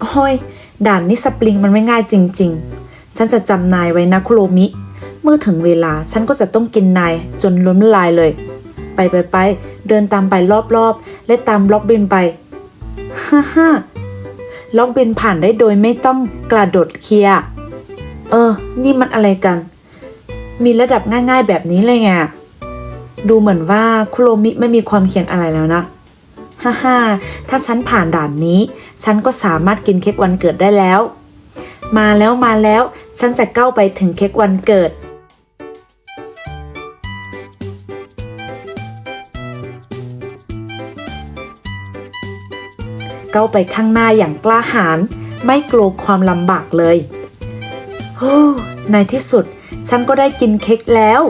โอ้ยด่านนี้สปริงมันไม่ง่ายจริง ๆ ฉันจะจำนายไว้นะคุโรมิ เมื่อถึงเวลาฉันก็จะต้องกินนายจนล้มลายเลย ไปไปไปเดินตามไปรอบๆ และตามล็อกบินไปฮ่าฮ่าล็อกบินผ่านได้โดยไม่ต้องกระโดดเคลียเออ นี่มันอะไรกัน มีระดับง่ายๆแบบนี้เลยไงดูเหมือนว่าคุโรมิไม่มีความเขียนอะไรแล้วนะ ฮ่าฮ่าถ้าฉันผ่านด่านนี้ ฉันก็สามารถกินเค้กวันเกิดได้แล้ว มาแล้วมาแล้ว ฉันจะก้าวไปถึงเค้กวันเกิดก้าวไปข้างหน้าอย่างกล้าหาญไม่กลัวความลำบากเลยฮู้ในที่สุด ฉันก็ได้กินเค้กแล้ว